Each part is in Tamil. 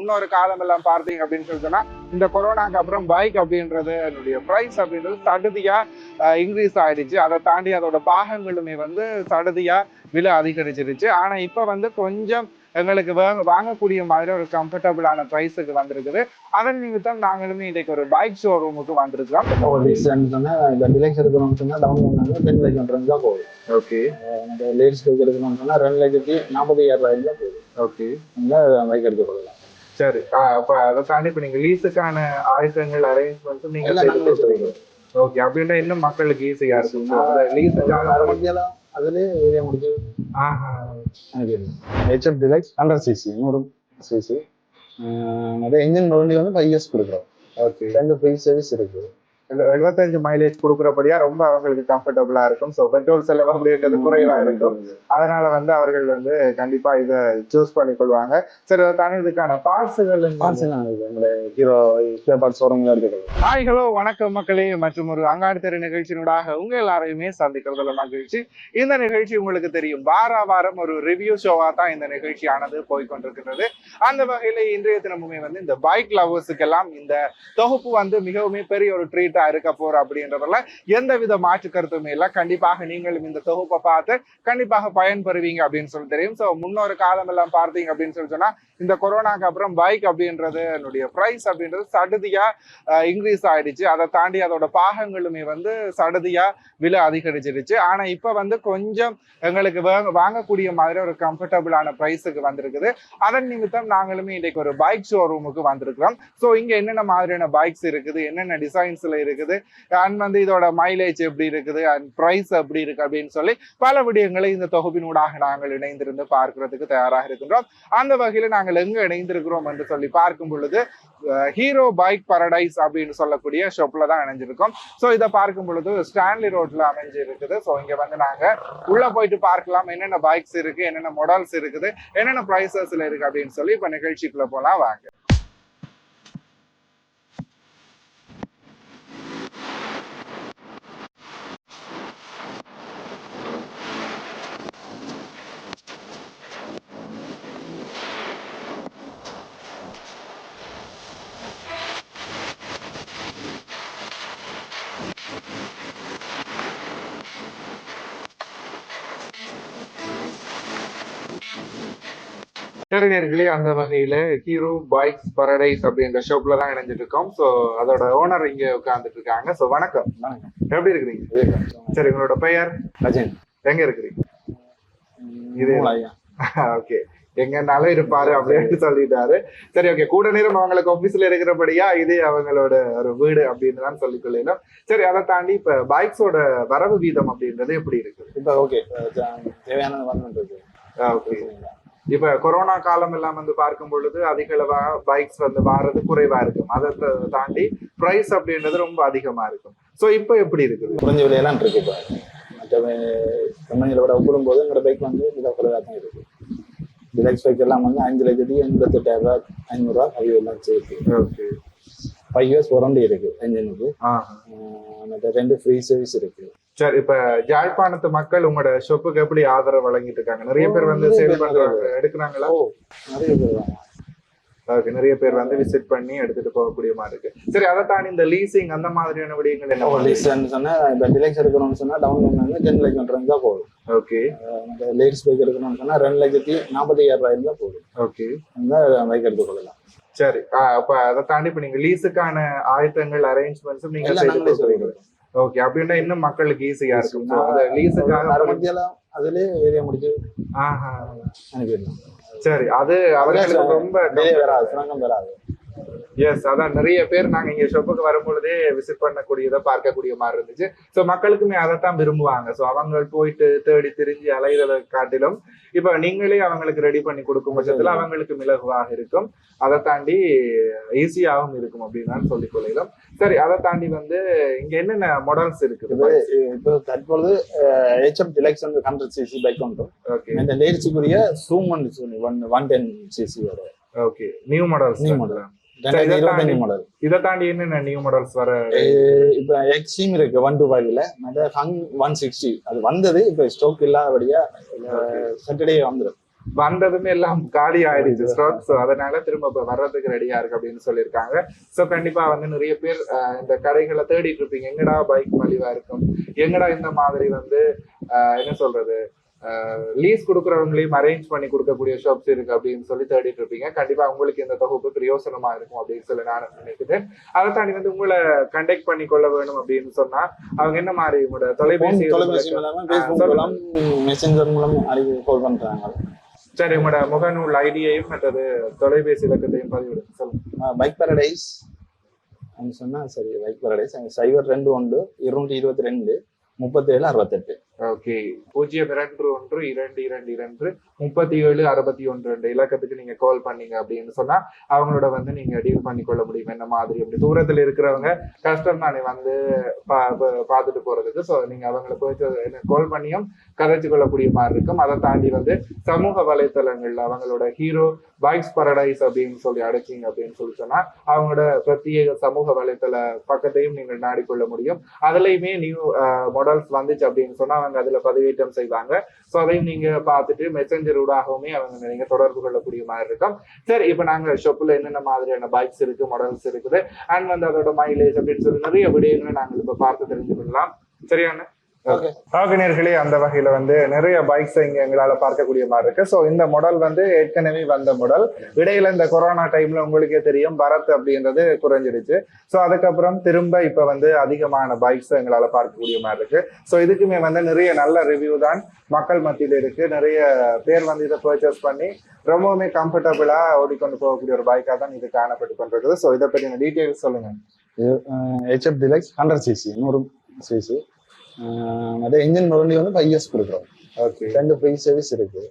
முன்னொரு காலம் எல்லாம் பார்த்தீங்க அப்படின்னு சொல்லி சொன்னா இந்த கொரோனாக்கு அப்புறம் பைக் அப்படின்றது என்னுடைய ப்ரைஸ் அப்படின்றது சடுதியா இன்க்ரீஸ் ஆயிடுச்சு. அதை தாண்டி அதோட பாகங்களுமே வந்து சடுதியா விலை அதிகரிச்சிருச்சு. ஆனா இப்ப வந்து கொஞ்சம் எங்களுக்கு வாங்க வாங்கக்கூடிய மாதிரி ஒரு கம்ஃபர்டபுளான ப்ரைஸுக்கு வந்திருக்குது. அதன் நிமித்தம் நாங்களுமே இன்னைக்கு ஒரு பைக் ஷோரூமுக்கு வந்திருக்கிறோம். ஒரு டிஸ்டன்ஸ் சொன்னா இந்த டிலக்ஸ் எடுக்கணும்னு சொன்னா டவுன் பண்ணாங்க டென் லட்சம் ரன் தான் போகுது. ஓகே இந்த லேடிஸ் பைக் எடுக்கணும்னு சொன்னா ரெண்டு லட்சத்தி நாற்பத்தி ரூபாய் தான் போகுது. ஓகே பைக் எடுத்து கொள்ளலாம் சரி அதை தாண்டி இப்ப நீங்க லீஸுக்கான ஆயுதங்கள் அரேஞ்ச்மெண்ட்ஸ் நீங்க எல்லாம் செய்து நாங்களே கொடுக்குறீங்க ஓகே அப்படின்னா இன்னும் மக்களுக்கு ஈஸியா இருக்கும். லீஸுக்கான அதுலயே ஏரியா முடிஞ்சு. ஆஹா ஹெச்எஃப் டிலக்ஸ் ஹண்ட்ரட் சிசி நூறு சிசி அதே இன்ஜின் வண்டி வந்து ஃபைவ் இயர்ஸ் கொடுக்குறோம். ஓகே ரெண்டு ஃப்ரீ சர்வீஸ் இருக்கு. எழுபத்தஞ்சு மைலேஜ் கொடுக்குறபடியா ரொம்ப அவங்களுக்கு கம்ஃபர்டபுளா இருக்கும். ஸோ பெட்ரோல் செலவு அப்படின்றது குறைவா இருக்கும். அதனால வந்து அவர்கள் வந்து கண்டிப்பா இதை சூஸ் பண்ணி கொள்வாங்க சரி அதை தாண்டி இதுக்கான பார்ட்ஸுகள் ஹீரோ ஷோரூம்ல ஹாய் ஹலோ வணக்கம் மக்களே. மற்றும் ஒரு அங்காடி தெரு நிகழ்ச்சியினூடாக உங்க எல்லாரையுமே சந்திக்கிறதுல மகிழ்ச்சி. இந்த நிகழ்ச்சி உங்களுக்கு தெரியும். வார வாரம் ஒரு ரிவ்யூ ஷோவா தான் இந்த நிகழ்ச்சியானது போய்கொண்டிருக்கிறது அந்த வகையில இன்றைய தினமுமே வந்து இந்த பைக் லவர்ஸுக்கெல்லாம் இந்த தொகுப்பு வந்து மிகவும் பெரிய ஒரு ட்ரீட்டா இருக்க போற அப்படின்றதுல எந்த வித மாற்று கருத்துமே இல்லை. கண்டிப்பாக நீங்களும் இந்த தொகுப்பை பார்த்து கண்டிப்பாக பயன்பெறுவீங்க அப்படின்னு சொல்லி தெரியும். ஸோ முன்னொரு காலம் எல்லாம் பார்த்தீங்க அப்படின்னு சொல்லி சொன்னா இந்த கொரோனாக்கு அப்புறம் பைக் அப்படின்றது என்னுடைய ப்ரைஸ் அப்படின்றது சடுதியா இன்க்ரீஸ் ஆயிடுச்சு. அதை தாண்டி அதோட பாகங்களுமே வந்து சடுதியா விலை அதிகரிச்சிருச்சு. ஆனா இப்ப வந்து கொஞ்சம் எங்களுக்கு வாங்க- வாங்கக்கூடிய மாதிரி ஒரு கம்ஃபர்டபுளான ப்ரைஸுக்கு வந்திருக்குது. அதன் நிமித்தம் நாங்களுமே இன்னைக்கு ஒரு பைக் ஷோரூமுக்கு வந்திருக்கிறோம். ஸோ இங்க என்னென்ன மாதிரியான பைக்ஸ் இருக்குது என்னென்ன டிசைன்ஸ்ல இருக்குது இருக்குது. அண்ட் வந்து இதோட மைலேஜ் எப்படி இருக்குது? அண்ட் ப்ரைஸ் எப்படி இருக்கு? அப்படின்னு சொல்லி பல விடயங்களை இந்த தொகுப்பினூடாக நாங்கள் இணைந்திருந்து பார்க்கறதுக்கு தயாராக இருக்கின்றோம். அந்த வகையில நாங்கள் எங்க இணைந்திருக்கிறோம் என்று சொல்லி பார்க்கும் பொழுது ஹீரோ பைக் பரடைஸ் அப்படின்னு சொல்லக்கூடிய ஷாப்ல தான் இணைஞ்சிருக்கோம். ஸோ இதை பார்க்கும் பொழுது ஸ்டான்லி ரோட்ல அமைஞ்சு இருக்குது ஸோ இங்க வந்து நாங்க உள்ள போயிட்டு பார்க்கலாம். என்னென்ன பைக்ஸ் இருக்கு? என்னென்ன மாடல்ஸ் இருக்குது? என்னென்ன ப்ரைசஸ்ல இருக்கு? அப்படின்னு சொல்லி இப்போ நிகழ்ச்சிக்குள்ள போலாம். வாங்க. நேர்களே அந்த வகையில ஹீரோ பைக்ஸ் பரடைஸ் அப்படின்ற ஷாப்ல தான் இணைஞ்சிட்டு இருக்கோம் ஸோ அதோட ஓனர் இங்க உட்கார்ந்துட்டு இருக்காங்க ஸோ வணக்கம். எப்படி இருக்கிறீங்க? சரி உங்களோட பெயர்? ரஜன் எங்க இருக்கிறீங்க? இது- ஓகே. எங்கனாலும் இருப்பாரு அப்படின்னு சொல்லிட்டாரு. சரி ஓகே. கூட நேரம் அவங்களுக்கு ஆபீஸ்ல இருக்கிறபடியா இது அவங்களோட ஒரு வீடு அப்படின்னு தான் சொல்லிக் கொள்ளலாம் சரி அதை தாண்டி இப்ப பைக்ஸோட வரவு வீதம் அப்படின்றது எப்படி இருக்குது? இப்போ ஓகே இருக்கு ஓகே இப்ப கொரோனா காலம் எல்லாம் வந்து பார்க்கும் பொழுது அதிக அளவா பைக்ஸ் வந்து வாரது குறைவா இருக்கும். அதை தாண்டி பிரைஸ் அப்படின்றது ரொம்ப அதிகமா இருக்கும். சோ இப்போ எப்படி இருக்குது? குறைஞ்ச விலையெல்லாம் இருக்கு இப்போ. மற்ற கம்பெனிகளை விட ஒப்பிடும்போது எங்களோட பைக் வந்து மிக குறைவாக தான் இருக்கு. டிலக்ஸ் பைக் எல்லாம் வந்து அஞ்சு லட்சத்தி எண்பத்தெட்டாயிரம் ரூபாய் ஐநூறுரூவா அது எல்லாம் சேர்த்து. ஓகே. ஃபைவ் இயர்ஸ் வாரண்டி இருக்கு என்ஜினுக்கு மற்ற ரெண்டு ஃப்ரீ சர்வீஸ் இருக்கு. சரி இப்ப ஜாழ்ப்பாணத்து மக்கள் உங்களோட ஷொப்புக்கு எப்படி ஆதரவு வழங்கிட்டு இருக்காங்க? நிறைய பேர் வந்து சேல் பண்றாங்க எடுக்கிறாங்களா? நிறைய பேர் ஓகே நிறைய பேர் வந்து விசிட் பண்ணி எடுத்துட்டு போகக்கூடிய மாதிரி இருக்கு. சரி அதை தாண்டி இந்த லீசிங் அந்த மாதிரியான விடயங்கள் என்ன? டிஸ்டன்ஸ் சொன்னா இப்போ டிலக்ஸ் எடுக்கணும்னு சொன்னா டவுன் பண்ணாங்க டென் லட்சம் ரன் தான் போகுது ஓகே. லேடிஸ் பைக் எடுக்கணும்னு சொன்னா ரெண்டு லட்சத்தி நாற்பத்தி ரூபாய் தான் போகுது ஓகே. அந்த பைக் எடுத்து கொள்ளலாம். சரி அப்ப அதை தாண்டி இப்ப நீங்க லீஸுக்கான ஆயத்தங்கள் அரேஞ்ச்மெண்ட்ஸும் நீங்க செய்து ஓகே அப்படின்னா இன்னும் மக்களுக்கு ஈஸியா இருக்கும். லீஸுக்காக மணிக்கெல்லாம் அதுலயே ஏரியா முடிச்சு ஆஹா அனுப்பிடலாம். சரி அது அவர்களுக்கு ரொம்ப வராது சுரங்கம் வராது. எஸ் அதான். நிறைய பேர் நாங்க இங்க ஷாப்புக்கு வரும்பொழுதே விசிட் பண்ணக்கூடியதை பார்க்கக்கூடிய மாதிரி இருந்துச்சு. சோ மக்களுக்குமே அதைத்தான் விரும்புவாங்க. சோ அவங்க போயிட்டு தேடி திரிஞ்சு அலைகிறத காட்டிலும் இப்ப நீங்களே அவங்களுக்கு ரெடி பண்ணி கொடுக்கும் பட்சத்துல அவங்களுக்கு மிளகுவாக இருக்கும். அதை தாண்டி ஈஸியாகவும் இருக்கும் அப்படின்னு தான் சொல்லிக் கொள்ளலாம் சரி அதை தாண்டி வந்து இங்க என்னென்ன மாடல்ஸ் இருக்குது? இப்போ தற்பொழுது ஹெச்எம் டிலக்ஸ் வந்து ஹண்ட்ரட் சிசி பைக் உண்டு ஓகே இந்த லேடிஸுக்குரிய Xoom one one one ten சிசியோட okay new models இருபத்தஞ்சு மாடல் இதை தாண்டி என்னென்ன நியூ மாடல்ஸ் வர இப்போ எக்ஸ்ட்ரீம் இருக்கு ஒன் டூ ஃபைவ்ல மற்ற ஹங் ஒன் சிக்ஸ்டி அது வந்தது இப்போ ஸ்டாக் இல்லாதபடியா சாட்டர்டே வந்துடும் வந்ததுமே எல்லாம் காலி ஆயிடுச்சு ஸ்டாக் ஸோ அதனால திரும்ப வர்றதுக்கு ரெடியா இருக்கு அப்படின்னு சொல்லியிருக்காங்க. ஸோ கண்டிப்பா வந்து நிறைய பேர் இந்த கடைகளை தேடிட்டு இருப்பீங்க. எங்கடா பைக் மலிவா இருக்கும்? எங்கடா இந்த மாதிரி வந்து என்ன சொல்றது? லீஸ் கொடுக்குறவங்களையும் அரேஞ்ச் பண்ணி கொடுக்கக்கூடிய ஷாப்ஸ் இருக்கு அப்படின்னு சொல்லி தேடிட்டு இருப்பீங்க. கண்டிப்பா உங்களுக்கு இந்த தொகுப்பு பிரயோசனமா இருக்கும் அப்படின்னு சொல்லி நான் நினைக்கிறேன். அதை தாண்டி வந்து உங்களை கண்டெக்ட் பண்ணி கொள்ள வேணும் அப்படின்னு சொன்னா அவங்க என்ன மாதிரி உங்களோட தொலைபேசி மெசேஞ்சர் மூலம் கால் பண்றாங்க. சரி உங்களோட முகநூல் ஐடியையும் மற்றது தொலைபேசி இலக்கத்தையும் பதிவிடுங்க. சொல்லுங்க. பைக் பாரடைஸ் சொன்னா சரி பைக் பாரடைஸ் சைபர் ரெண்டு ஒன்று இருநூற்றி இருபத்தி ரெண்டு முப்பத்தேழு அறுபத்தெட்டு. ஓகே பூஜ்ஜியம் இரண்டு ஒன்று இரண்டு இரண்டு இரண்டு முப்பத்தி ஏழு அறுபத்தி ஒன்று ரெண்டு. இலக்கத்துக்கு நீங்க கால் பண்ணீங்க அப்படின்னு சொன்னா அவங்களோட வந்து நீங்க டீல் பண்ணி கொள்ள முடியும். என்ன மாதிரி? அப்படி தூரத்துல இருக்கிறவங்க கஷ்டம் தானே வந்து பா- பார்த்துட்டு போறதுக்கு. ஸோ நீங்க அவங்கள போயிட்டு கால் பண்ணியும் கதைச்சு கொள்ளக்கூடிய மாதிரி இருக்கும். அதை தாண்டி வந்து சமூக வலைத்தளங்கள்ல அவங்களோட ஹீரோ பைக்ஸ் பரடைஸ் அப்படின்னு சொல்லி அடைச்சிங்க அப்படின்னு சொல்லி சொன்னா அவங்களோட பிரத்யேக சமூக வலைத்தள பக்கத்தையும் நீங்கள் நாடிக்கொள்ள முடியும். அதுலயுமே நியூ மாடல்ஸ் வந்துச்சு அப்படின்னு சொன்னா அவங்க அதுல பதிவேற்றம் செய்வாங்க. ஸோ அதையும் நீங்க பார்த்துட்டு மெசஞ்சர் ஊடாகவுமே அவங்க நீங்க தொடர்பு கொள்ளக்கூடிய மாதிரி இருக்கும். சரி இப்போ நாங்க ஷாப்ல என்னென்ன மாதிரியான பைக்ஸ் இருக்கு மாடல்ஸ் இருக்குது அண்ட் வந்து அதோட மைலேஜ் அப்படின்னு சொல்லி நிறைய விடயங்களை நாங்கள் இப்ப பார்த்து தெரிஞ்சு கொள்ளலாம் சரியான ஓகே ஆகனியர்களே அந்த வகையில வந்து நிறைய பைக்ஸ் இங்க எங்களால பார்க்கக்கூடிய மாதிரி இருக்கு. ஸோ இந்த மாடல் வந்து ஏற்கனவே வந்த மாடல் இடையில இந்த கொரோனா டைம்ல உங்களுக்கே தெரியும் பரத் அப்படின்றது குறைஞ்சிடுச்சு. ஸோ அதுக்கப்புறம் திரும்ப இப்ப வந்து அதிகமான பைக்ஸ் எங்களால பார்க்கக்கூடிய மாதிரி இருக்கு. ஸோ இதுக்குமே வந்து நிறைய நல்ல ரிவ்யூ தான் மக்கள் மத்தியில இருக்கு. நிறைய பேர் வந்து இதை பர்ச்சேஸ் பண்ணி ரொம்பவுமே கம்ஃபர்டபுளா ஓடிக்கொண்டு போகக்கூடிய ஒரு பைக்கா தான் இது காணப்பட்டு கொண்டிருக்குது. ஸோ இதை பற்றின டீட்டெயில்ஸ் சொல்லுங்க. ஹெச்எஃப் டிலக்ஸ் ஹண்ட்ரட் சிசி நூறு சிசி அதே இன்ஜின் வண்டி வந்து ஃபைவ் இயர்ஸ் கொடுக்குறோம். ஓகே ரெண்டு ஃப்ரீ சர்வீஸ் இருக்கு.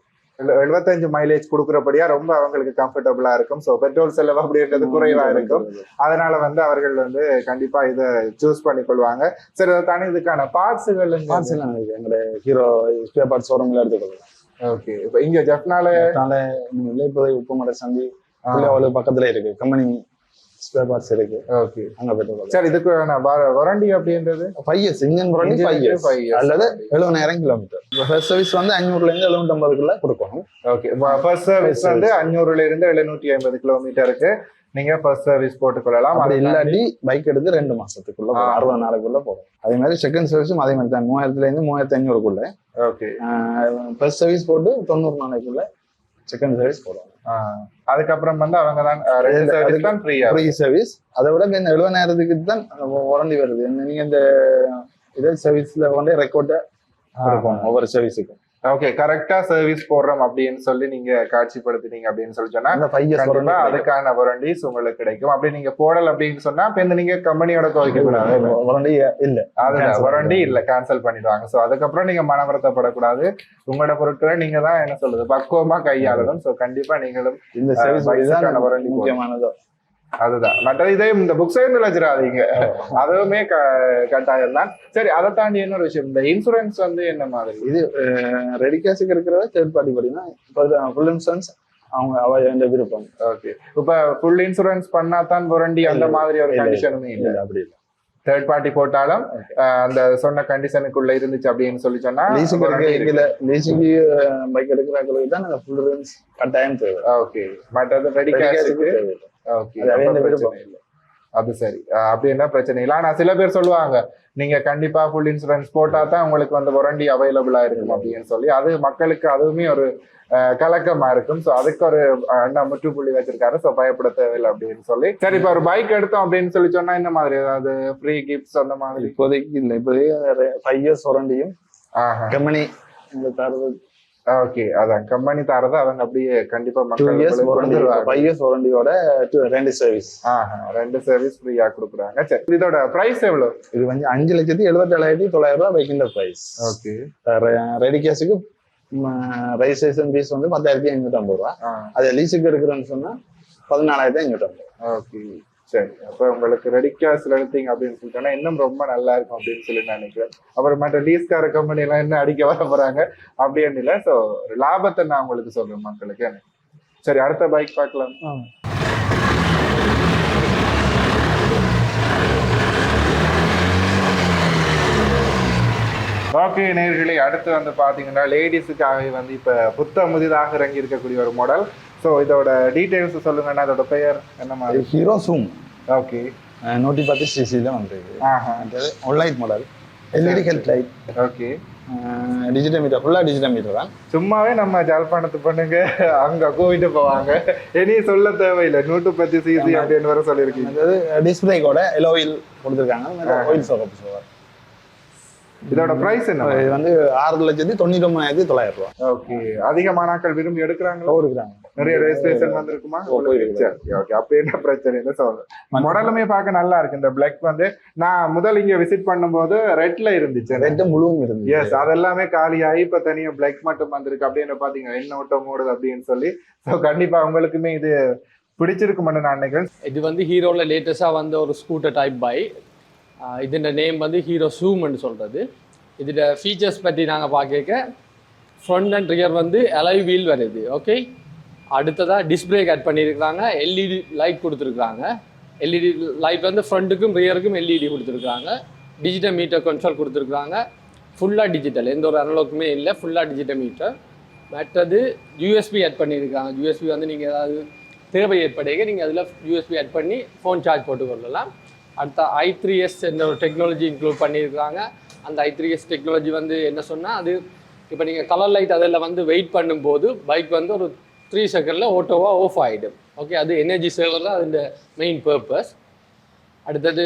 எழுபத்தஞ்சு மைலேஜ் கொடுக்குறபடியா ரொம்ப அவங்களுக்கு கம்ஃபர்டபுளா இருக்கும். ஸோ பெட்ரோல் செலவு அப்படின்றது குறைவா இருக்கும். அதனால வந்து அவர்கள் வந்து கண்டிப்பா இதை சூஸ் பண்ணி கொள்வாங்க சரி அதை தானே இதுக்கான பார்ட்ஸுகள் பார்ட்ஸ் எல்லாம் இருக்கு. எங்களோட ஹீரோ ஸ்பேர் பார்ட்ஸ் ஷோரூம்ல எடுத்துக்கொள்ளலாம் ஓகே இப்போ இங்க ஜெஃப்னால விளைபுரை உப்புமடை சந்தி பக்கத்துல இருக்கு. கம்பெனி ஸ்பேர் பார்ட்ஸ் இருக்கு. ஓகே அங்க பெற்றுக்கொள்ளலாம் சரி இதுக்கு வரண்டி அப்படின்றது? Five years engine warranty five years. அல்லது எழுபதாயிரம் கிலோமீட்டர் ஃபர்ஸ்ட் சர்வீஸ் வந்து அஞ்சூறுல இருந்து எழுநூத்தம்பதுக்குள்ள கொடுக்கணும். ஓகே ஃபர்ஸ்ட் சர்வீஸ் வந்து அஞ்சூறுல இருந்து எழுநூற்றி ஐம்பது கிலோமீட்டருக்கு நீங்க ஃபர்ஸ்ட் சர்வீஸ் போட்டுக்கொள்ளலாம். அது இல்லாட்டி பைக் எடுத்து ரெண்டு மாசத்துக்குள்ள. அறுபது நாளுக்குள்ள போகும் அதே மாதிரி செகண்ட் சர்வீஸும் அதே மாதிரி தான். மூவாயிரத்துல இருந்து மூவாயிரத்தி ஐநூறுக்குள்ள. ஓகே ஃபர்ஸ்ட் சர்வீஸ் போட்டு தொண்ணூறு நாளைக்குள்ள செகண்ட் சர்வீஸ் போடுவாங்க. அதுக்கப்புறம் வந்து அவங்க தான் ஃப்ரீ சர்வீஸ் அதை விட இந்த எழுபதாயிரத்துக்கு தான் உரண்டி வருது. நீங்க இந்த இதே சர்வீஸ்ல கொண்டு ரெக்கார்டை ஒவ்வொரு சர்வீஸுக்கும் ஓகே கரெக்டா சர்வீஸ் போடுறோம் அப்படின்னு சொல்லி நீங்க காட்சிப்படுத்தினீங்க அப்படின்னு சொல்லி சொன்னா அதுக்கான வாரண்டிஸ் உங்களுக்கு கிடைக்கும். அப்படி நீங்க போடல அப்படின்னு சொன்னா இப்ப இந்த நீங்க கம்பெனியோட துவைக்க கூடாது. உரண்டி இல்ல. அதுதான் வாரண்டி இல்ல கேன்சல் பண்ணிடுவாங்க. சோ அதுக்கப்புறம் நீங்க மன வருத்தப்படக்கூடாது உங்களோட பொருட்களை நீங்க தான் என்ன சொல்றது பக்குவமா கையாளணும். சோ கண்டிப்பா நீங்களும் இந்த சர்வீஸ் warranty முக்கியமானது? அதுதான். மற்ற இதே இந்த புக் சைடு வச்சிடாதீங்க. அதுவுமே க- கட்டாயம் தான். சரி அதை தாண்டி இன்னொரு விஷயம். இந்த இன்சூரன்ஸ் வந்து என்ன மாதிரி? இது ரெடி கேஷுக்கு இருக்கிறத தேர்ட் பார்ட்டி பார்த்தீங்கன்னா ஃபுல் இன்சூரன்ஸ் அவங்க அவ எந்த விருப்பம். ஓகே இப்ப ஃபுல் இன்சூரன்ஸ் பண்ணா தான் வாரண்டி அந்த. மாதிரி ஒரு. கண்டிஷனுமே இல்ல. இல்ல அப்படி இல்ல. தேர்ட் பார்ட்டி போட்டாலும் அந்த சொன்ன கண்டிஷனுக்குள்ள இருந்துச்சு அப்படின்னு சொல்லி சொன்னா லீசிங். இதுல லீசிங்கு பைக் எடுக்கிறாங்களுக்கு தான் நாங்கள் ஃபுல் கட்டாயம் தேவை. ஓகே மற்றது ரெடி ரெடி கேஷுக்கு ஓகே விருப்பம். இல்ல. அது சரி. அஹ், அப்படின்னா பிரச்சனை இல்லை. ஆனா சில பேர் சொல்லுவாங்க நீங்க கண்டிப்பா ஃபுல் இன்சூரன்ஸ் போட்டா தான் உங்களுக்கு வந்து வாரண்டி அவைலபிளா இருக்கும் அப்படின்னு சொல்லி. அது மக்களுக்கு அதுவுமே ஒரு கலக்கமா இருக்கும். சோ அதுக்கு ஒரு அண்ணா முற்றுப்புள்ளி வச்சிருக்காரு. சோ பயப்பட தேவையில்லை அப்படின்னு சொல்லி. சரி இப்ப ஒரு பைக் எடுத்தோம் அப்படின்னு சொல்லி சொன்னா இந்த மாதிரி? ஏதாவது ஃப்ரீ கிஃப்ட்ஸ் அந்த மாதிரி? இப்போதைக்கு இல்லை. இப்போதைக்கு ஃபைவ் இயர்ஸ் வாரண்டியும் கம்பெனி இந்த தரது. ஓகே அதான் கம்பெனி தரது அவங்க அப்படியே கண்டிப்பா மக்கள். ஃபைவ் இயர்ஸ் வாரண்டியோட ரெண்டு சர்வீஸ் ஆஹா ரெண்டு சர்வீஸ் ஃப்ரீயா கொடுக்குறாங்க. சரி. இதோட பிரைஸ் எவ்வளவு இது வந்து அஞ்சு லட்சத்தி எழுபத்தி தொள்ளாயிரம் ரூபாய் பைக்கின்ற ப்ரைஸ் ஓகே ரெடி கேஸுக்கு ரெஜிஸ்ட்ரேஷன் ஃபீஸ் வந்து பத்தாயிரத்தி ஐநூத்தி ஐம்பது ரூபா அதை லீஸுக்கு எடுக்கிறேன்னு சொன்னா பதினாலாயிரத்தி ஐநூத்தி ஐம்பது ஓகே சரி அப்ப உங்களுக்கு ரெடி கேஷ்ல எடுத்தீங்க அப்படின்னு சொல்லிட்டோம்னா இன்னும் ரொம்ப நல்லா இருக்கும் அப்படின்னு சொல்லி நான் நினைக்கிறேன். அப்புறம் மற்ற லீஸ்கார கம்பெனி எல்லாம் என்ன அடிக்க வர போறாங்க. அப்படின்னு இல்லை. ஸோ லாபத்தை நான் உங்களுக்கு சொல்றேன் மக்களுக்கு. சரி அடுத்த பைக் பார்க்கலாம். ஓகே நேர்களே அடுத்து வந்து பாத்தீங்கன்னா லேடிஸுக்காகவே வந்து இப்ப புத்த முதிதாக இறங்கி இருக்கக்கூடிய ஒரு மாடல் ஸோ இதோட டீடைல்ஸ் சொல்லுங்கன்னா அதோட பெயர் என்ன மாதிரி? Hero zoom. ஓகே நூற்றி பத்து சிசியில் வந்துருக்கு. ஆஹா. அடுத்தது ஒன்லைட் model LED headlight okay digital meter ஃபுல்லாக டிஜிட்டல் மீட்டர் தான். சும்மாவே நம்ம ஜாழ்ப்பாணத்து பொண்ணுங்க அங்க கோவிட்டு போவாங்க. இனி சொல்ல தேவையில்லை. நூற்று பத்து சிசி அப்படின்னு வர சொல்லியிருக்கீங்க. டிஸ்பிளே கூட எல்லோ ஆயில் கொடுத்துருக்காங்க. ஆயில் சோகப் சோவர் இதோட பிரைஸ் என்ன? இது வந்து ஆறு லட்சத்தி தொண்ணூற்றி ஒன்பதாயிரத்தி தொள்ளாயிரம் ரூபா. ஓகே அதிக மாணாக்கள் விரும்பி எடுக்கிறாங்களோ? இருக்கிறாங்க நிறைய ரெஜிஸ்ட்ரேஷன் வந்திருக்குமா? ஓகே அப்ப என்ன பிரச்சனை? இல்லை சொல்றேன் மாடலுமே பார்க்க நல்லா இருக்கு. இந்த பிளாக் வந்து நான் முதல் இங்க விசிட் பண்ணும்போது ரெட்ல இருந்துச்சு. ரெட்டு முழுவும் இருந்து எஸ் அதெல்லாமே காலியாகி இப்ப தனியா பிளாக் மட்டும் வந்திருக்கு. அப்படின்னு பாத்தீங்க? என்ன ஓட்டம் ஓடுது அப்படின்னு சொல்லி. ஸோ கண்டிப்பா உங்களுக்குமே இது பிடிச்சிருக்குமென்னு நான் நினைக்கிறேன். இது வந்து ஹீரோவில் லேட்டஸ்ட்டாக வந்த ஒரு ஸ்கூட்டர் டைப் பை இதோட நேம் வந்து ஹீரோ சூம்னு சொல்கிறது இதோட ஃபீச்சர்ஸ் பற்றி நாங்கள் பார்க்க ஃப்ரண்ட் அண்ட் ரியர் வந்து அலைவ் வீல் வருது. ஓகே அடுத்ததாக டிஸ்பிளே ஆட் பண்ணியிருக்கிறாங்க. எல்இடி லைட் கொடுத்துருக்குறாங்க. எல்இடி லைட் வந்து ஃப்ரண்ட்டுக்கும் ரியருக்கும் எல்இடி கொடுத்துருக்குறாங்க. டிஜிட்டல் மீட்டர் கன்சோல் கொடுத்துருக்குறாங்க. ஃபுல்லாக டிஜிட்டல் எந்த ஒரு அனலோக்குமே இல்லை. ஃபுல்லாக டிஜிட்டல் மீட்டர் மற்றது யூஎஸ்பி ஆட் பண்ணியிருக்காங்க யூஎஸ்பி வந்து நீங்கள் ஏதாவது தேவை ஏற்படுக நீங்கள் அதில் யூஎஸ்பி ஆட் பண்ணி ஃபோன் சார்ஜ் போட்டு கொள்ளலாம். அடுத்த ஐ த்ரீ எஸ் என்ற ஒரு டெக்னாலஜி இன்க்ளூட் பண்ணியிருக்காங்க அந்த ஐ த்ரீ எஸ் டெக்னாலஜி வந்து என்ன சொன்னால் அது இப்போ நீங்கள் கலர் லைட் அதில் வந்து வெயிட் பண்ணும்போது பைக் வந்து ஒரு த்ரீ செகண்டில் ஓட்டோவாக ஆஃப் ஆகிடும் ஓகே அது எனர்ஜி சேவர் தான் அதோட மெயின் பர்பஸ் அடுத்தது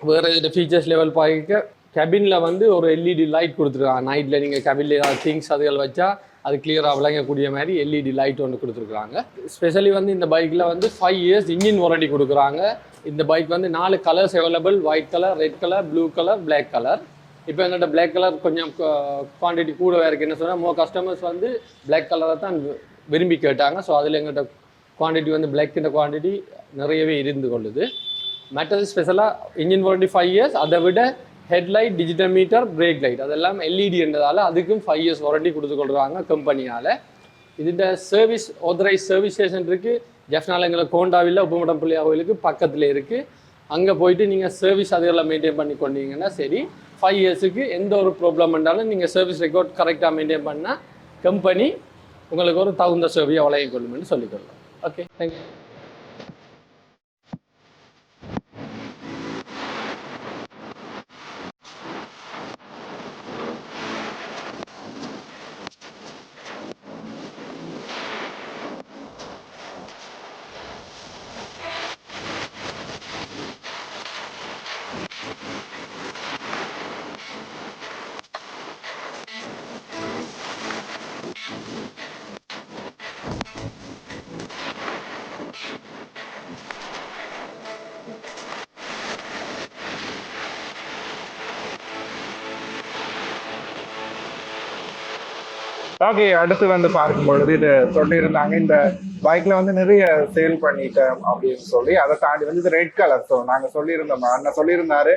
வேறு இதில் ஃபீச்சர்ஸ் லெவல் பார்க்க கெபினில் வந்து ஒரு எல்இடி லைட் கொடுத்துருக்காங்க. நைட்டில் நீங்கள் கெபினில் ஏதாவது திங்ஸ் அதுகள் வச்சா அது கிளியராக விளங்கக்கூடிய மாதிரி எல்இடி லைட் ஒன்று கொடுத்துருக்குறாங்க ஸ்பெஷலி வந்து இந்த பைக்கில் வந்து ஃபைவ் இயர்ஸ் இன்ஜின் வாரண்டி கொடுக்குறாங்க. இந்த பைக் வந்து நாலு colours available white colour red colour blue colour black colour இப்போ எங்கள்கிட்ட பிளாக் கலர் கொஞ்சம் குவான்டிட்டி கூடவே இருக்குது என்ன சொன்னால் மோ கஸ்டமர்ஸ் வந்து பிளாக் கலரை தான் விரும்பி கேட்டாங்க. ஸோ அதில் எங்கள்கிட்ட குவான்டிட்டி வந்து பிளாக்கின்ற குவான்டிட்டி நிறையவே இருந்து கொள்ளுது. மற்றது ஸ்பெஷலாக இன்ஜின் வாரண்டி ஃபைவ் இயர்ஸ் அதை விட headlight digital meter brake light அதெல்லாம் எல்இடின்றதால அதுக்கும் ஃபைவ் இயர்ஸ் வாரண்டி கொடுத்து கொள்கிறாங்க கம்பெனியால் இதுட சர்வீஸ் ஆத்தரைஸ் சர்வீஸ் ஸ்டேஷன் இருக்குது ஜெஃப்னாலங்கிற கோண்டாவில் உப்பமடம் பிள்ளையா கோயிலுக்கு பக்கத்தில் இருக்குது அங்கே போயிட்டு நீங்கள் சர்வீஸ் அதுகளை மெயின்டைன் பண்ணி கொண்டீங்கன்னா சரி ஃபைவ் இயர்ஸுக்கு எந்த ஒரு ப்ராப்ளம் இருந்தாலும் நீங்கள் சர்வீஸ் ரெக்கார்ட் கரெக்டாக மெயின்டைன் பண்ணால் கம்பெனி உங்களுக்கு ஒரு தகுந்த சேவையை வழங்கிக் என்று சொல்லிக்கொள்ளலாம் ஓகே தேங்க்யூ ஓகே அடுத்து வந்து பார்க்கும் பொழுது இது சொல்லியிருந்தாங்க இந்த பைக்ல வந்து நிறைய சேல் பண்ணிட்டேன் அப்படின்னு சொல்லி அதை தாண்டி வந்து இது ரெட் கலர் ஸோ நாங்க சொல்லியிருந்தோம் அண்ணன் சொல்லியிருந்தாரு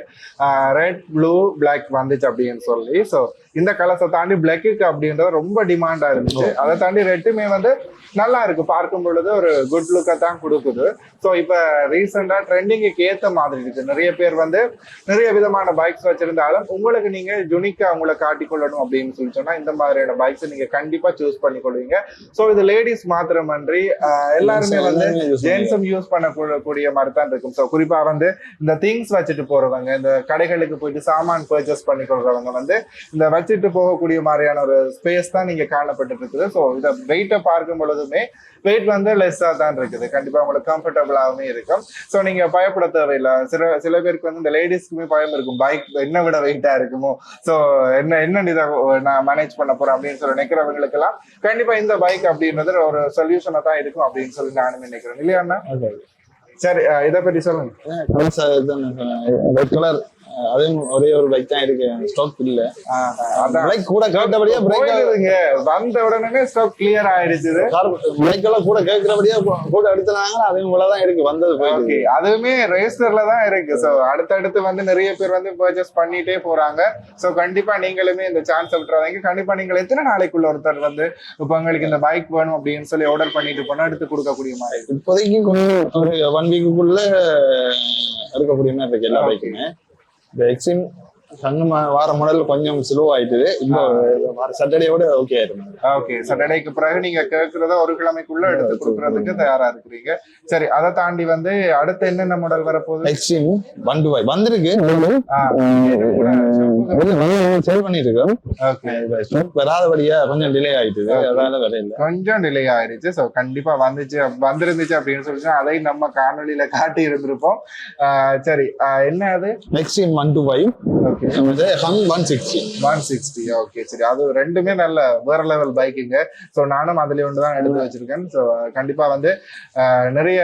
ரெட் ப்ளூ பிளாக் வந்துச்சு அப்படின்னு சொல்லி. ஸோ இந்த கலர்ஸை தாண்டி பிளாக்குக்கு அப்படின்றது ரொம்ப டிமாண்டா இருந்துச்சு. அதை தாண்டி ரெட்டுமே வந்து நல்லா இருக்கு. பார்க்கும் பொழுது ஒரு குட் லுக்கை தான் கொடுக்குது. ஸோ இப்போ ரீசெண்டா ட்ரெண்டிங்குக்கு ஏத்த மாதிரி இருக்கு. நிறைய பேர் வந்து நிறைய விதமான பைக்ஸ் வச்சிருந்தாலும் உங்களுக்கு நீங்க யுனிக்கா உங்களை காட்டிக்கொள்ளணும் அப்படின்னு சொல்லி சொன்னா இந்த மாதிரியான பைக்ஸ் நீங்க கண்டிப்பா சூஸ் பண்ணி கொள்வீங்க. ஸோ இது லேடிஸ் மாத்திரமன்றி எல்லாருமே வந்து ஜென்ஸும் யூஸ் பண்ணக்கூடிய மாதிரி தான் இருக்கும். ஸோ குறிப்பா வந்து இந்த திங்ஸ் வச்சுட்டு போறவங்க இந்த கடைகளுக்கு போயிட்டு சாமான் பர்ச்சேஸ் பண்ணி கொள்றவங்க வந்து இந்த வச்சுட்டு போகக்கூடிய மாதிரியான ஒரு ஸ்பேஸ் தான் நீங்க காணப்பட்டு இருக்குது ஸோ இதை வெயிட்டை பார்க்கும் பொழுதுமே வெயிட் வந்து லெஸ்ஸாக தான் இருக்குது. கண்டிப்பா உங்களுக்கு கம்ஃபர்டபுளாகவும் இருக்கும். ஸோ நீங்க பயப்பட தேவையில்லை. சில சில பேருக்கு வந்து இந்த லேடிஸ்க்குமே பயம் இருக்கும். பைக் என்ன விட வெயிட்டா இருக்குமோ? ஸோ என்ன என்ன இதை நான் மேனேஜ் பண்ண போறேன் அப்படின்னு சொல்லி நினைக்கிறவங்களுக்கெல்லாம் கண்டிப்பா இந்த பைக் அப்படின்றது ஒரு சொல்யூஷனா தான் இருக்கும் அப்படின்னு சொல்லி நானும் நினைக்கிறேன். இல்லையா சரி இதை பத்தி சொல்லுங்க. ரெட் கலர் அதே ஒரே ஒரு பைக் தான் இருக்கு. ஸ்டாக் இல்ல. பிரேக் கூட கேட்டபடியா பிரேக் போயிடுதுங்க. வந்த உடனே ஸ்டாக் கிளியர் ஆயிடுச்சு. பிரேக் எல்லாம் கூட கேட்கிறபடியா கூட எடுத்துனாங்க அதே போலதான் இருக்கு. வந்தது அதுவுமே தான் இருக்கு. அடுத்தடுத்து வந்து நிறைய பேர் வந்து பர்ச்சேஸ் பண்ணிட்டே போறாங்க. சோ கண்டிப்பா நீங்களுமே இந்த சான்ஸ் விட்டுறாதீங்க. கண்டிப்பா நீங்கள் எத்தனை நாளைக்குள்ள ஒருத்தர் வந்து இப்ப உங்களுக்கு இந்த பைக் வேணும் அப்படின்னு சொல்லி ஆர்டர் பண்ணிட்டு போனா எடுத்து கொடுக்கக்கூடிய மாதிரி இருக்கு. இப்போதைக்கு ஒரு ஒன் வீக்குக்குள்ள எடுக்கக்கூடிய மாதிரி இருக்கு எல்லா பைக்குமே இந்த எக்ஸிம் ம- வார மாடல் கொஞ்சம் ஸ்லோ ஆயிட்டுது இப்போ வார சாட்டர்டேயோட ஓகே ஆயிடும். ஓகே சாட்டர்டேக்கு பிறகு நீங்க கேட்கறத ஒரு கிழமைக்குள்ள எடுத்து கொடுக்கறதுக்கு தயாரா இருக்கிறீங்க. சரி அதை தாண்டி வந்து அடுத்து என்னென்ன மாடல் வரப்போகுது? எக்ஸ்ட்ரீம் ஒன் டு ஃபைவ் வந்திருக்கு சேல் பண்ணிருக்கோம் வராதபடியா கொஞ்சம் டிலே ஆயிட்டுது. அதனால வர இல்ல. கொஞ்சம் டிலே ஆயிருச்சு. ஸோ கண்டிப்பா வந்துச்சு வந்திருந்துச்சு அப்படின்னு சொல்லிட்டு அதையும் நம்ம காணொளியில காட்டி இருந்திருப்போம் சரி. என்ன அது? Xtreme one two five okay Hunk one sixty one sixty okay சரி. அது ரெண்டுமே நல்ல வேற லெவல் பைக்குங்க ஸோ நானும் அதுல ஒன்று தான் எடுத்து வச்சிருக்கேன். ஸோ கண்டிப்பா வந்து நிறைய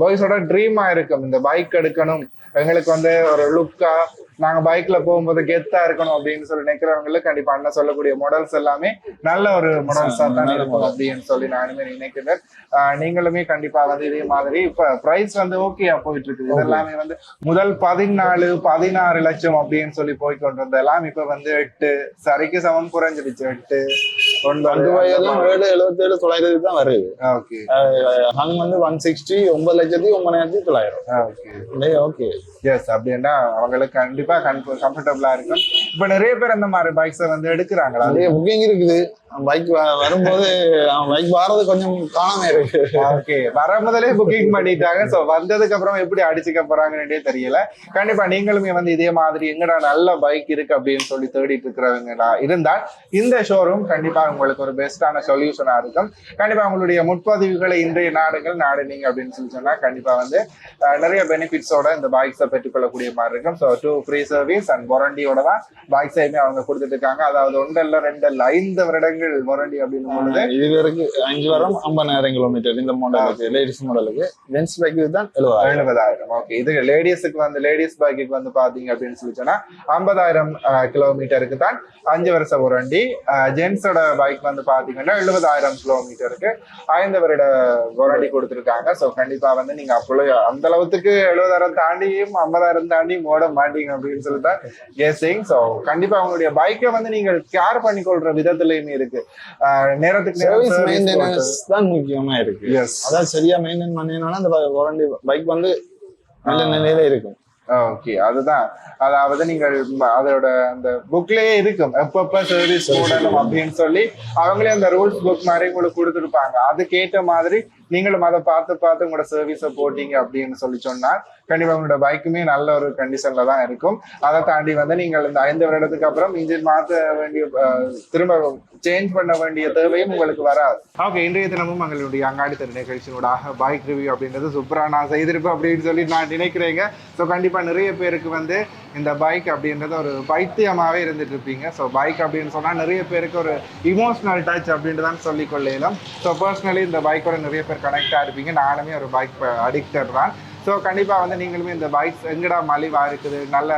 பாய்ஸோட ட்ரீமா இருக்கும். இந்த பைக் எடுக்கணும். எங்களுக்கு வந்து ஒரு லுக்கா நாங்க பைக்ல போகும்போது கெத்தா இருக்கணும் அப்படின்னு சொல்லி நினைக்கிறவங்களுக்கு கண்டிப்பா அண்ணன் சொல்லக்கூடிய மாடல்ஸ் எல்லாமே நல்ல ஒரு மாடல்ஸா தான் இருக்கும் அப்படின்னு சொல்லி நானுமே நினைக்கிறேன். ஆஹ் நீங்களுமே கண்டிப்பா வந்து இதே மாதிரி இப்ப பிரைஸ் வந்து ஓகேயா போயிட்டு இருக்குது. இதெல்லாமே வந்து முதல் பதினாலு பதினாறு லட்சம் அப்படின்னு சொல்லி போய் கொண்டிருந்தெல்லாம் இப்ப வந்து எட்டு சரிக்கு சமம் குறைஞ்சிடுச்சு எட்டு. ஃபைவ் எல்லாம் ஏழு எழுபத்தேழு தொள்ளாயிரத்து தான் வருது. ஓகே. ஹங் வந்து ஒன் சிக்ஸ்டி ஒன்பது லட்சத்தி ஒன்பதாயிரத்தி தொள்ளாயிரம். ஓகே. ஓகே. எஸ் அப்படின்னா அவங்களுக்கு கண்டிப்பா கம்ஃபர்டபுளா இருக்கும். இப்ப நிறைய பேர் அந்த மாதிரி பைக்ஸை வந்து எடுக்கிறாங்களா? நிறைய புக்கிங் இருக்குது. பைக் வரும்போது பைக் வர்றது கொஞ்சம் காணாம இருக்கு. ஓகே வர முதலே புக்கிங் பண்ணிட்டாங்க. சோ வந்ததுக்கு அப்புறம் எப்படி அடிச்சுக்க போறாங்கன்னே தெரியல. கண்டிப்பா நீங்களுமே வந்து இதே மாதிரி எங்கடா நல்ல பைக் இருக்கு அப்படின்னு சொல்லி தேடிட்டு இருக்கிறவங்களா இருந்தால் இந்த ஷோரூம் கண்டிப்பா உங்களுக்கு ஒரு பெஸ்டான சொல்யூஷனா இருக்கும். கண்டிப்பா உங்களுடைய முற்பதிவுகளை இன்றைய நாடுகள் நாடுனீங்க அப்படின்னு சொல்லி சொன்னா கண்டிப்பா வந்து நிறைய பெனிஃபிட்ஸோட இந்த பைக்ஸை பெற்றுக்கொள்ளக்கூடிய மாதிரி இருக்கும். So two free service and வாரண்டியோட தான் பைக்ஸையுமே அவங்க கொடுத்துட்டு இருக்காங்க. அதாவது ஒன்று இல்ல ரெண்டு இல்ல ஐந்து வருடங்கள் வாரண்டி அப்படின்னு பொழுது இது வரைக்கும் அஞ்சு வாரம் ஐம்பதாயிரம் கிலோமீட்டர் இந்த மாடலுக்கு லேடிஸ் மாடலுக்கு ஜென்ஸ் பைக்கு தான் எழுபதாயிரம். எழுபதாயிரம் ஓகே இது லேடிஸுக்கு வந்து லேடிஸ் பைக்குக்கு வந்து பாத்தீங்க அப்படின்னு சொல்லி சொன்னா ஐம்பதாயிரம் கிலோமீட்டருக்கு தான். அஞ்சு வருஷ வாரண்டி ஜென்ஸோட பைக் வந்து பாத்தீங்கன்னா எழுபதாயிரம் கிலோமீட்டருக்கு ஐந்து வருட வாரண்டி கொடுத்துருக்காங்க. ஸோ கண்டிப்பா வந்து நீங்க அப்போ அந்த அளவுக்கு எழுபதாயிரம் தாண்டியும் ஐம்பதாயிரம் தாண்டியும் ஓட மாட்டீங்க அப்படின்னு சொல்லி தான் கெஸிங் ஸோ கண்டிப்பா உங்களுடைய பைக்கை வந்து நீங்கள் கேர் பண்ணிக்கொள்ற விதத்துலயுமே இருக்கு. ஆஹ் நேரத்துக்கு சர்வீஸ் மெயின்டெனன்ஸ் தான் முக்கியமா இருக்கு. எஸ் அதான் சரியா மெயின்டைன் பண்ணினா அந்த வாரண்டி பைக் வந்து நல்ல நிலையில இருக்கும். ஓகே அதுதான். அதாவது நீங்கள் அதோட அந்த புக்லயே இருக்கும். எப்பப்ப சர்வீஸ் போடணும் அப்படின்னு சொல்லி அவங்களே அந்த ரூல்ஸ் புக் மாதிரி உங்களுக்கு கொடுத்துருப்பாங்க. அதுக்கேற்ற மாதிரி நீங்களும் அதை பார்த்து பார்த்து உங்களோட சர்வீஸை போட்டீங்க அப்படின்னு சொல்லி சொன்னா கண்டிப்பா உங்களோட பைக்குமே நல்ல ஒரு கண்டிஷன்ல தான் இருக்கும். அதை தாண்டி வந்து நீங்கள் இந்த ஐந்து வருடத்துக்கு அப்புறம் இன்ஜின் மாற்ற வேண்டிய திரும்ப சேஞ்ச் பண்ண வேண்டிய தேவையும் உங்களுக்கு வராது. ஓகே இன்றைய தினமும் எங்களுடைய அங்காடி நிகழ்ச்சியோட நிகழ்ச்சியோடாக பைக் ரிவ்யூ அப்படின்றது சூப்பரா நான் செய்திருப்பேன் அப்படின்னு சொல்லி நான் நினைக்கிறேங்க. ஸோ கண்டிப்பா நிறைய பேருக்கு வந்து இந்த பைக் அப்படின்றது ஒரு பைத்தியமாகவே இருந்துட்டு இருப்பீங்க. ஸோ பைக் அப்படின்னு சொன்னால் நிறைய பேருக்கு ஒரு இமோஷனல் டச் அப்படின்ட்டு தான் சொல்லி ஸோ பர்சனலி இந்த பைக்கோட நிறைய பேர் கனெக்டாக இருப்பீங்க. நானுமே ஒரு பைக் அடிக்டர் தான். ஸோ கண்டிப்பாக வந்து நீங்களுமே இந்த பைக்ஸ் எங்கடா மலிவாக இருக்குது? நல்ல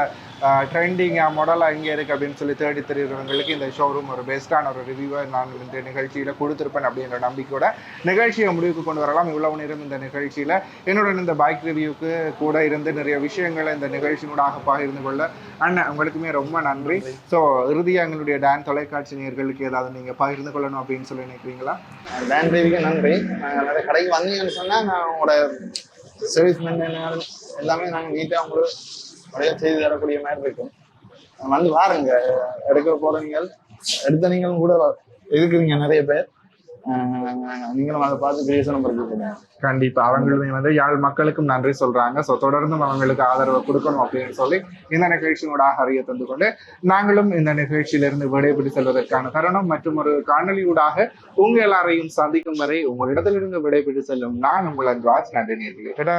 ட்ரெண்டிங்காக மாடலாக எங்கே இருக்குது அப்படின்னு சொல்லி தேடி தெரியுறவங்களுக்கு இந்த ஷோரூம் ஒரு பெஸ்ட்டான ஒரு ரிவ்யூவை நான் இந்த நிகழ்ச்சியில் கொடுத்துருப்பேன் அப்படின்ற நம்பிக்கையோட நிகழ்ச்சியை முடிவுக்கு கொண்டு வரலாம். இவ்வளவு நேரம் இந்த நிகழ்ச்சியில் என்னுடன் இந்த பைக் ரிவ்யூக்கு கூட இருந்து நிறைய விஷயங்களை இந்த நிகழ்ச்சியினூடாக பகிர்ந்து கொள்ள அண்ணன் உங்களுக்குமே ரொம்ப நன்றி. ஸோ இறுதியாக எங்களுடைய டான் தொலைக்காட்சி நேயர்களுக்கு ஏதாவது நீங்கள் பகிர்ந்து கொள்ளணும் அப்படின்னு சொல்லி நினைக்கிறீங்களா? வேன் டிரைவிங்க்கு நன்றி. நாங்கள் கடைக்கு வந்தீங்கன்னு சொன்னா நான் உங்களோட சர்வீஸ் மெயின்டெனன்ஸ் எல்லாமே நாங்கள் நீட்டாக உங்களுக்கு நிறைய செய்து தரக்கூடிய மாதிரி இருக்கும். வந்து பாருங்க எடுக்க போற நீங்கள் எடுத்த நீங்களும் கூட இருக்கிறீங்க நிறைய பேர். நீங்களும் அதை பார்த்து கிரியேஷன் பண்ணிருக்கீங்க கண்டிப்பா. அவங்களுமே வந்து யாழ் மக்களுக்கும் நன்றி சொல்றாங்க. ஸோ தொடர்ந்தும் அவங்களுக்கு ஆதரவு கொடுக்கணும் அப்படின்னு சொல்லி இந்த நிகழ்ச்சியோட அறிய தந்து கொண்டு நாங்களும் இந்த நிகழ்ச்சியிலிருந்து விடைபெற்று செல்வதற்கான தருணம் மற்றும் ஒரு காணொலியூடாக உங்க எல்லாரையும் சந்திக்கும் வரை உங்களிடத்திலிருந்து விடைபெற்று செல்லும் நான் உங்கள் ராஜ் நன்றி நேர்களே